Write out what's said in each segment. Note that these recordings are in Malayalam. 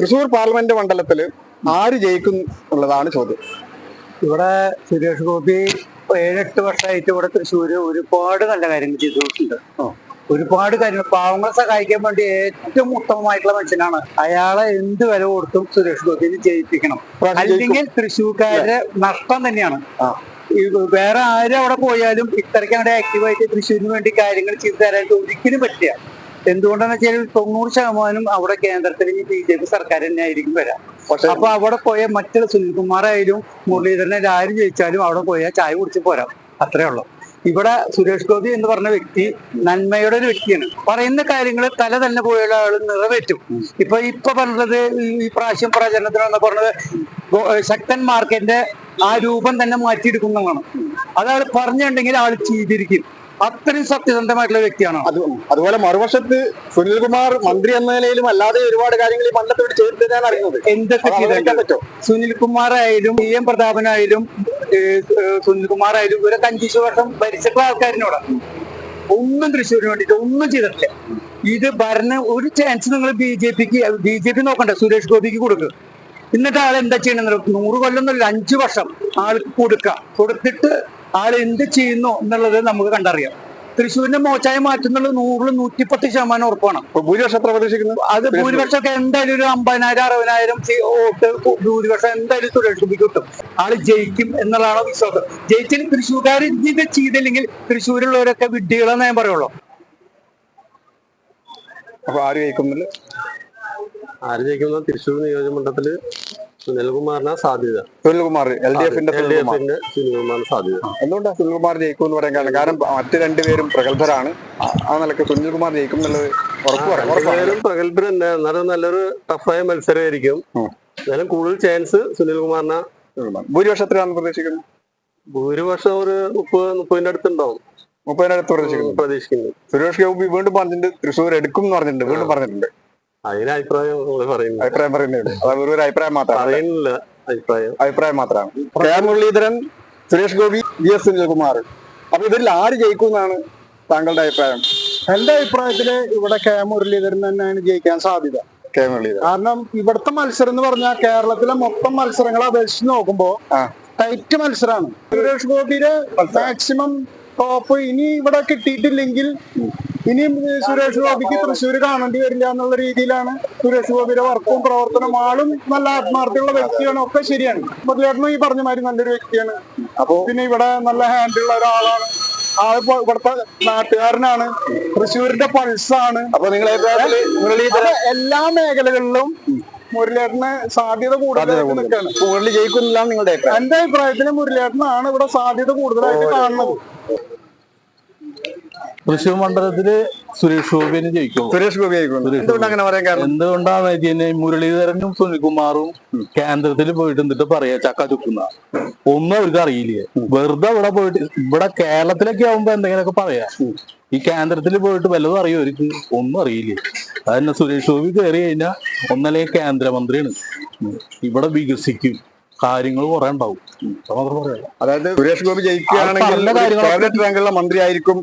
തൃശൂർ പാർലമെന്റ് മണ്ഡലത്തിൽ ആര് ജയിക്കും എന്നുള്ളതാണ് ചോദ്യം. ഇവിടെ സുരേഷ് ഗോപി ഏഴെട്ട് വർഷമായിട്ട് ഇവിടെ തൃശ്ശൂര് ഒരുപാട് നല്ല കാര്യങ്ങൾ ചെയ്തിട്ടുണ്ട് ഒരുപാട് കാര്യങ്ങൾ. പാവങ്ങളെ സഹായിക്കാൻ വേണ്ടി ഏറ്റവും ഉത്തമമായിട്ടുള്ള മനുഷ്യനാണ്. അയാളെ എന്ത് വില കൊടുത്തും സുരേഷ് ഗോപിനെ ജയിപ്പിക്കണം. അല്ലെങ്കിൽ തൃശ്ശൂർക്കാരുടെ നഷ്ടം തന്നെയാണ്. വേറെ ആരും അവിടെ പോയാലും ഇത്രയ്ക്ക് അവിടെ ആക്റ്റീവായിട്ട് തൃശ്ശൂരിന് വേണ്ടി കാര്യങ്ങൾ ചെയ്തു തരാനായിട്ട് ഒരിക്കലും പറ്റില്ല. എന്തുകൊണ്ടാന്ന് വെച്ചാൽ തൊണ്ണൂറ് ശതമാനം അവിടെ കേന്ദ്രത്തിൽ ഈ ബി ജെ പി സർക്കാർ തന്നെ ആയിരിക്കും വരാം അപ്പൊ അവിടെ പോയ മറ്റുള്ള സുനിൽകുമാറായാലും മുരളീധരനെ ആര് ജയിച്ചാലും അവിടെ പോയാൽ ചായ കുടിച്ച് പോരാം. അത്രേ ഉള്ളൂ. ഇവിടെ സുരേഷ് ഗോപി എന്ന് പറഞ്ഞ വ്യക്തി നന്മയുടെ ഒരു വ്യക്തിയാണ്. പറയുന്ന കാര്യങ്ങൾ തല തന്നെ പോയുള്ള ആൾ നിറവേറ്റും. ഇപ്പൊ ഇപ്പൊ പറഞ്ഞത് ഈ- പ്രാവശ്യം പ്രചരണത്തിന് വന്ന പറഞ്ഞത് ശക്തൻ മാർക്കറ്റിന്റെ ആ രൂപം തന്നെ മാറ്റിയെടുക്കുന്നതാണ് അതാൾ പറഞ്ഞിട്ടുണ്ടെങ്കിൽ ആൾ ചെയ്തിരിക്കും. അത്രയും സത്യസന്ധമായിട്ടുള്ള വ്യക്തിയാണ്? അത് അതുപോലെ മറുവശത്ത് സുനിൽകുമാർ മന്ത്രി എന്ന നിലയിലും അല്ലാതെ ഒരുപാട് കാര്യങ്ങൾ ഈ മണ്ഡലത്തോട് ചെയ്തിട്ട് ഞാൻ അറിയുന്നത്. എന്തൊക്കെ ചെയ്തേക്കാൻ പറ്റും? സുനിൽകുമാർ ആയാലും ഇ എം പ്രതാപനായാലും സുനിൽകുമാർ ആയാലും ഇവരൊക്കെ അഞ്ചു വർഷം ഭരിച്ചിട്ടുള്ള ആൾക്കാരിനോട്? ഒന്നും തൃശ്ശൂരിന് വേണ്ടിയിട്ട് ഒന്നും ചെയ്തിട്ടില്ല. ഇത് ഭരണ ഒരു ചാൻസ് നിങ്ങൾ ബി ജെ പിക്ക് ബി ജെ പി നോക്കണ്ട സുരേഷ് ഗോപിക്ക് കൊടുക്കുക എന്നിട്ട് ആൾ എന്താ ചെയ്യണമെന്ന് നൂറ് കൊല്ലം എന്നല്ല അഞ്ചു വർഷം ആൾക്ക് കൊടുക്കുക കൊടുത്തിട്ട് ആൾ എന്ത് ചെയ്യുന്നു എന്നുള്ളത് നമുക്ക് കണ്ടറിയാം. തൃശ്ശൂരിന്റെ മോശമായി മാറ്റുന്നുള്ളത് നൂറിൽ നൂറ്റിപ്പത്ത് ശതമാനം ഉറപ്പാണ്. ഭൂരിപക്ഷം എത്ര പ്രതീക്ഷിക്കുന്നത് അത് ഭൂരിപക്ഷം എന്തായാലും ഒരു അമ്പതിനായിരം അറുപതിനായിരം വോട്ട് ഭൂരിപക്ഷം എന്തായാലും സുരേഷ് കിട്ടും. ആൾ ജയിക്കും എന്നുള്ളതാണ് വിശ്വാസം. ജയിച്ചാൽ തൃശ്ശൂർക്കാർ ഇത് ചെയ്തില്ലെങ്കിൽ തൃശ്ശൂരിലുള്ളവരൊക്കെ വിഡ്ഢികളെന്ന് ഞാൻ പറയുള്ളൂ. അപ്പൊ ആര് ജയിക്കുന്നില്ല ആര് ജയിക്കുന്ന തൃശ്ശൂർ നിയോജകമണ്ഡലത്തിൽ സുനിൽകുമാറിനാ സാധ്യത. സുനിൽകുമാർ എൽ ഡി എഫിന്റെ സുനിൽകുമാറിന് സാധ്യത. എന്തുകൊണ്ടാണ് സുനിൽകുമാർ ജയിക്കും എന്ന് പറയാൻ കാരണം? കാരണം മറ്റു രണ്ടുപേരും പ്രഗത്ഭരാണ്. ആ- നിലയ്ക്ക് സുനിൽകുമാർ ജയിക്കും എന്നുള്ളത് ഉറപ്പ് പറയാം ഉറപ്പാണ്. രണ്ടുപേരും പ്രഗത്ഭർ തന്നെ എന്നാലും നല്ലൊരു ടഫായ മത്സരമായിരിക്കും. എന്നാലും കൂടുതൽ ചാൻസ് സുനിൽകുമാറിനാ. ഭൂരിപക്ഷത്തിലാണ് പ്രതീക്ഷിക്കുന്നത് ഭൂരിപക്ഷം ഒരു മുപ്പത് മുപ്പതിന്റെ അടുത്തുണ്ടാവും. മുപ്പതിനടുത്ത് പ്രതീക്ഷിക്കുന്നു. പ്രതീക്ഷിക്കുന്നു. സുരേഷ് ഗോപി വീണ്ടും പറഞ്ഞിട്ടുണ്ട് തൃശ്ശൂർ എടുക്കും എന്ന് പറഞ്ഞിട്ടുണ്ട് വീണ്ടും പറഞ്ഞിട്ടുണ്ട്. അതിന് അഭിപ്രായം അഭിപ്രായം പറയുന്നുണ്ട് അത് ഒരു അഭിപ്രായം മാത്രമാണ് പറയുന്നില്ല അഭിപ്രായം. അഭിപ്രായം മാത്രമാണ് K R Muraleedharan Suresh Gopi V S Sunilkumar. അപ്പൊ ഇതിൽ ആര് ജയിക്കും എന്നാണ് താങ്കളുടെ അഭിപ്രായം? എന്റെ അഭിപ്രായത്തിൽ ഇവിടെ കെ മുരളീധരൻ തന്നെയാണ് ജയിക്കാൻ സാധ്യത. കെ മുരളീധരൻ. കാരണം ഇവിടുത്തെ മത്സരം എന്ന് പറഞ്ഞാൽ കേരളത്തിലെ മൊത്തം മത്സരങ്ങളെ അപേക്ഷിച്ച് നോക്കുമ്പോ ടൈറ്റ് മത്സരമാണ് സുരേഷ് ഗോപിയുടെ മാക്സിമം ടോപ്പ് ഇനി ഇവിടെ കിട്ടിയിട്ടില്ലെങ്കിൽ ഇനി സുരേഷ് ഗോപിക്ക് തൃശ്ശൂർ കാണേണ്ടി വരില്ല എന്നുള്ള രീതിയിലാണ് സുരേഷ് ഗോപിയുടെ വർക്കും പ്രവർത്തനം ആളും നല്ല ആത്മാർത്ഥിയുള്ള വ്യക്തിയാണ് ഒക്കെ ശരിയാണ്. മുരളിയേട്ടനും ഈ പറഞ്ഞ മാതിരി നല്ലൊരു വ്യക്തിയാണ്. അപ്പൊ പിന്നെ ഇവിടെ നല്ല ഹാൻഡിലുള്ള ഒരാളാണ്. ആളിപ്പോ ഇവിടുത്തെ നാട്ടുകാരനാണ്. തൃശ്ശൂരിന്റെ പൾസാണ് അപ്പൊ നിങ്ങൾ എല്ലാ മേഖലകളിലും മുരളിയേട്ടന് സാധ്യത കൂടുതലായിട്ട്. നിൽക്കുകയാണ് മുരളി ജയിക്കുന്നില്ല നിങ്ങളുടെ എന്റെ അഭിപ്രായത്തിൽ മുരളിയേട്ടനാണ് ഇവിടെ സാധ്യത കൂടുതലായിട്ട് കാണുന്നത്. തൃശ്ശൂർ മണ്ഡലത്തിൽ സുരേഷ് ഗോപിനെ ജയിക്കും സുരേഷ് ഗോപി ജയിക്കും എന്തുകൊണ്ടാണ് എന്തുകൊണ്ട് അങ്ങനെ പറയാൻ കാരണം? എന്തുകൊണ്ടാന്ന് വെച്ചാൽ മുരളീധരനും സുനിൽകുമാറും കേന്ദ്രത്തിൽ പോയിട്ട് എന്നിട്ട് പറയാ ചക്ക ചുക്കുന്ന ഒന്നും അവർക്ക് അറിയില്ല? വെറുതെ ഇവിടെ പോയിട്ട് ഇവിടെ കേരളത്തിലൊക്കെ ആവുമ്പോ എന്തെങ്കിലുമൊക്കെ പറയാ. ഈ കേന്ദ്രത്തിൽ പോയിട്ട് വല്ലതും അറിയോ? അവർക്ക് ഒന്നും അറിയില്ല? അതന്നെ സുരേഷ് ഗോപി കയറി കഴിഞ്ഞാൽ ഒന്നല്ലേ കേന്ദ്രമന്ത്രിയാണ്. ഇവിടെ വികസിക്കും. കാര്യങ്ങൾ കുറെ ഉണ്ടാവും. അതായത് സുരേഷ് ഗോപി ജയിക്കുകയാണെങ്കിൽ മന്ത്രിയായിരിക്കും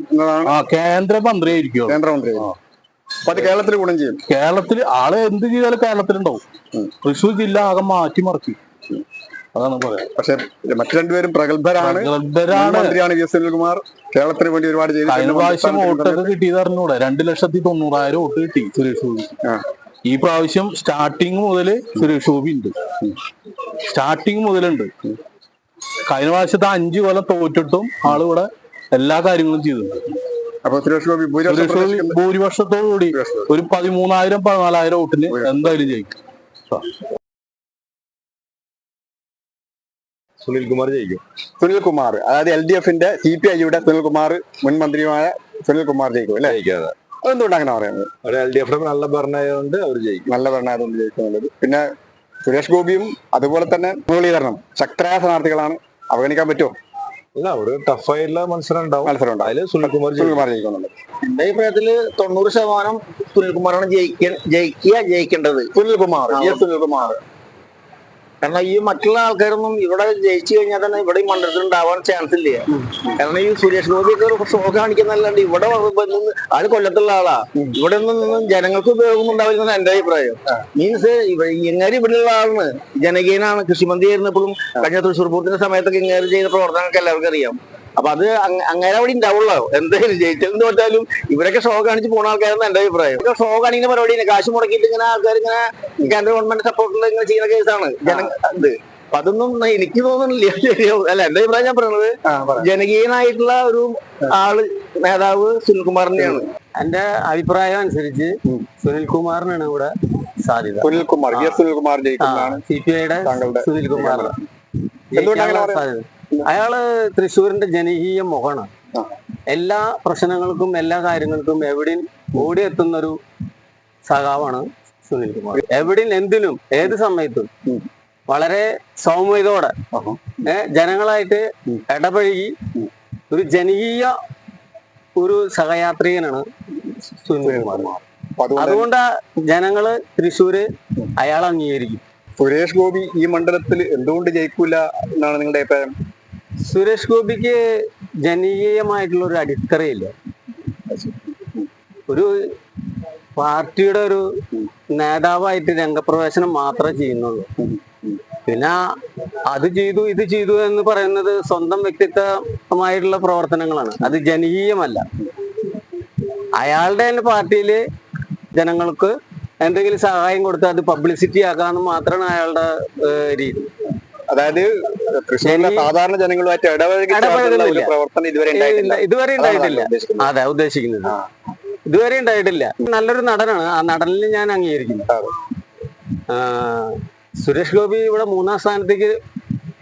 ആ കേന്ദ്രമന്ത്രി ആയിരിക്കും കേന്ദ്രമന്ത്രി അത് കേരളത്തിൽ ഗുണം ചെയ്യും. കേരളത്തിൽ ആൾ എന്ത് ചെയ്താലും കേരളത്തിലുണ്ടാവും. തൃശ്ശൂർ ജില്ല ആകെ മാറ്റിമറിക്കും അതാണ് പറയാം. പക്ഷെ മറ്റു രണ്ടുപേരും പ്രഗത്ഭരാണ്. മന്ത്രിയാണ് വി എസ് സുനിൽകുമാർ. കേരളത്തിന് വേണ്ടി ഒരുപാട് കഴിഞ്ഞ ചെയ്തിട്ടുണ്ട് പ്രാവശ്യം വോട്ടൊക്കെ കിട്ടിയത് അറിഞ്ഞൂടെ? രണ്ട് ലക്ഷത്തി തൊണ്ണൂറായിരം വോട്ട് കിട്ടി സുരേഷ് ഗോപി. ഈ പ്രാവശ്യം സ്റ്റാർട്ടിങ് മുതൽ സുരേഷ് ഗോപി ഉണ്ട്. സ്റ്റാർട്ടിങ് മുതലുണ്ട്. കഴിഞ്ഞ പ്രാവശ്യത്തെ അഞ്ചു കൊല്ലം തോറ്റിട്ടും ആൾ ഇവിടെ എല്ലാ കാര്യങ്ങളും ചെയ്തു അപ്പൊ സുരേഷ് ഗോപി ഭൂരിപക്ഷം സുരേഷ് ഗോപി പ്രതീക്ഷിക്കുന്നത് ഭൂരിപക്ഷത്തോടു കൂടി ഒരു പതിമൂന്നായിരം പതിനാലായിരം വോട്ടിന് എന്തായാലും ജയിക്കും. സുനിൽ കുമാർ ജയിക്കും. സുനിൽ കുമാർ അതായത് എൽ ഡി എഫിന്റെ സി പി ഐയുടെ സുനിൽകുമാർ മുൻ മന്ത്രിയുമായ സുനിൽകുമാർ ജയിക്കും അല്ലെ? ജയിക്കാതെ അതെന്തുകൊണ്ട് അങ്ങനെ പറയുന്നത് എൽ ഡി നല്ല ഭരണമായതുകൊണ്ട് അവർ ജയിക്കും. നല്ല ഭരണമായതുകൊണ്ട് ജയിക്കുന്നുള്ളത് പിന്നെ സുരേഷ് ഗോപിയും അതുപോലെ തന്നെ മുരളീധരനും ശക്തരായ സ്ഥാനാർത്ഥികളാണ് അവഗണിക്കാൻ പറ്റുമോ? അല്ല ഒരു ടഫായിട്ടുള്ള മത്സരം ഉണ്ടാവും. മത്സരം ഉണ്ടാവും. അതിൽ സുനിൽകുമാർ സുനിൽകുമാർ ജയിക്കുന്നുണ്ട്. എന്റെ അഭിപ്രായത്തിൽ തൊണ്ണൂറ് ശതമാനം സുനിൽകുമാറാണ് ജയിക്ക ജയിക്കുക ജയിക്കേണ്ടത്. സുനിൽകുമാർ സുനിൽകുമാർ. കാരണം ഈ മറ്റുള്ള ആൾക്കാരൊന്നും ഇവിടെ ജയിച്ചു കഴിഞ്ഞാൽ തന്നെ ഇവിടെ ഈ മണ്ഡലത്തിൽ ഉണ്ടാവാൻ ചാൻസ് ഇല്ല? കാരണം ഈ സുരേഷ് ഗോപി കുറച്ച് ഷോ കാണിക്കുന്നല്ലാണ്ട് ഇവിടെ ആൾ കൊല്ലത്തുള്ള ആളാ? ഇവിടെ നിന്നും ജനങ്ങൾക്ക് ഉപയോഗം ഉണ്ടാവില്ലെന്നാണ് എന്റെ അഭിപ്രായം. മീൻസ് ഇങ്ങനെ ഇവിടെയുള്ള ആളാണ്. ജനകീയനാണ്. കൃഷിമന്ത്രി ആയിരുന്നപ്പോഴും കഴിഞ്ഞ തൃശ്ശൂർ പൂരത്തിന്റെ സമയത്തൊക്കെ ഇങ്ങനെ ചെയ്ത പ്രവർത്തനങ്ങൾക്ക് എല്ലാവർക്കും അറിയാം. അപ്പൊ അത് അങ്ങനെ അവിടെ ഉണ്ടാവുള്ളൂ എന്തായാലും ജയിച്ചാലും തോറ്റാലും ഇവരൊക്കെ ഷോ കാണിച്ച് പോണ ആൾക്കാരെന്ന് എന്റെ അഭിപ്രായം. ഷോ കാണിക്കുന്ന പരിപാടിയാണ് കാശ് മുടക്കിയിട്ട് ഇങ്ങനെ ആൾക്കാർ ഇങ്ങനെ കേന്ദ്ര ഗവൺമെന്റ് സപ്പോർട്ടിൽ ഇങ്ങനെ ചെയ്യുന്ന കേസാണ് ജന ഇത്. അപ്പൊ അതൊന്നും എനിക്ക് തോന്നുന്നില്ല. ശരിയാവും അല്ല എന്റെ അഭിപ്രായം ഞാൻ പറയുന്നത് ജനകീയനായിട്ടുള്ള ഒരു ആൾ നേതാവ് സുനിൽകുമാറിനെയാണ്. എന്റെ അഭിപ്രായം അനുസരിച്ച് സുനിൽകുമാറിനാണ് ഇവിടെ സാധ്യത. സുനിൽകുമാർ. സുനിൽകുമാർ ജയിക്കുന്നതാണ് സി പി ഐയുടെ സുനിൽകുമാർ. സാധ്യത. അയാൾ തൃശ്ശൂരിന്റെ ജനകീയ മുഖമാണ്. എല്ലാ പ്രശ്നങ്ങൾക്കും എല്ലാ കാര്യങ്ങൾക്കും എവിടെയും ഓടിയെത്തുന്ന ഒരു സഖാവാണ് സുനിൽ കുമാർ. എവിടെ എന്തിനും ഏത് സമയത്തും വളരെ സൗമ്യതയോടെ ഏർ ജനങ്ങളായിട്ട് ഇടപഴകി ഒരു ജനകീയ ഒരു സഹയാത്രികനാണ് സുനിൽ കുമാർ. അതുകൊണ്ട് അതുകൊണ്ട് ജനങ്ങൾ തൃശ്ശൂര് അയാൾ അംഗീകരിക്കും. സുരേഷ് ഗോപി ഈ മണ്ഡലത്തിൽ എന്തുകൊണ്ട് ജയിക്കൂല എന്നാണ് നിങ്ങളുടെ അഭിപ്രായം? സുരേഷ് ഗോപിക്ക് ജനകീയമായിട്ടുള്ള ഒരു അടിത്തറയില്ല. ഒരു പാർട്ടിയുടെ ഒരു നേതാവായിട്ട് രംഗപ്രവേശനം മാത്രമേ ചെയ്യുന്നുള്ളൂ. പിന്നെ അത് ചെയ്തു ഇത് ചെയ്തു എന്ന് പറയുന്നത് സ്വന്തം വ്യക്തിത്വമായിട്ടുള്ള പ്രവർത്തനങ്ങളാണ്. അത് ജനകീയമല്ല. അയാളുടെ തന്നെ പാർട്ടിയിൽ ജനങ്ങൾക്ക് എന്തെങ്കിലും സഹായം കൊടുത്ത് അത് പബ്ലിസിറ്റി ആക്കാന്ന് മാത്രമാണ് അയാളുടെ രീതി. അതായത് തൃശ്ശൂരിലെ സാധാരണ ജനങ്ങളുമായിട്ട് ഇടപഴകി പ്രവർത്തനം ഇതുവരെ ഉണ്ടായിട്ടില്ല. ഇതുവരെ ഉണ്ടായിട്ടില്ല. അതെ ഉദ്ദേശിക്കുന്നത്. ഇതുവരെ ഉണ്ടായിട്ടില്ല. നല്ലൊരു നടനാണ്. ആ നടനിൽ ഞാൻ അംഗീകരിക്കുന്നു. സുരേഷ് ഗോപി ഇവിടെ മൂന്നാം സ്ഥാനത്തേക്ക്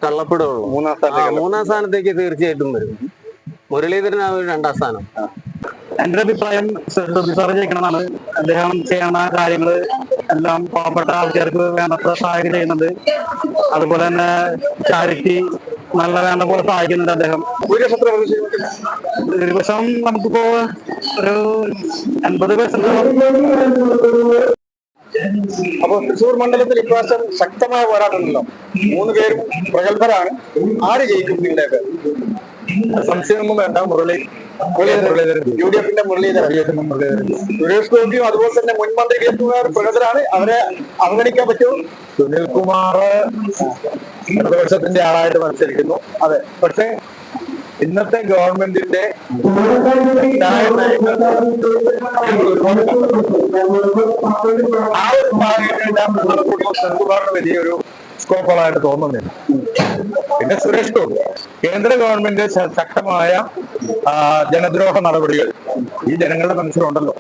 തള്ളപ്പെടുള്ളൂ മൂന്നാം സ്ഥാനത്തേക്ക് മൂന്നാം സ്ഥാനത്തേക്ക് തീർച്ചയായിട്ടും വരും. മുരളീധരനാണ് രണ്ടാം സ്ഥാനം. എന്റെ അഭിപ്രായം സാറ് ജയിക്കണമെന്നാണ് അദ്ദേഹം ചെയ്യുന്ന കാര്യങ്ങൾ എല്ലാം പാവപ്പെട്ട ആൾക്കാർക്ക് വേണ്ടത്ര സഹായം ചെയ്യുന്നുണ്ട്. അതുപോലെ തന്നെ ചാരിറ്റി നല്ല വേണ്ട പോലെ സഹായിക്കുന്നുണ്ട് അദ്ദേഹം. ഒരു? ഭൂരിപക്ഷം നമുക്കിപ്പോ ഒരു എൺപത് പെർസെന്റ് അപ്പൊ തൃശൂർ മണ്ഡലത്തിൽ ഇപ്രാവശ്യം ശക്തമായ പോരാട്ടമുണ്ടല്ലോ. മൂന്ന് പേരും പ്രഗത്ഭരാണ്. ആര് ജയിക്കും നിങ്ങളുടെയൊക്കെ സംശയമൊന്നും വേണ്ട. മുരളി യു ഡി എഫിന്റെ മുരളീധരൻ. സുരേഷ് ഗോപിയും അതുപോലെ തന്നെ മുൻ മന്ത്രി കെ. കുമാർ അവരെ അവഗണിക്കാൻ പറ്റുമോ സുനിൽകുമാർ ഇടതുപക്ഷത്തിന്റെ ആളായിട്ട് മത്സരിക്കുന്നു. അതെ. പക്ഷെ ഇന്നത്തെ ഗവൺമെന്റിന്റെ ആ ഒരു സുനിൽകുമാറിന് വലിയൊരു സ്കോപ്പുകളായിട്ട് തോന്നുന്നില്ല. പിന്നെ സുരേഷ് ഗോപി. കേന്ദ്ര ഗവൺമെന്റ് ശക്തമായ ജനദ്രോഹ നടപടികൾ ഈ ജനങ്ങളുടെ മനസ്സിലുണ്ടല്ലോ.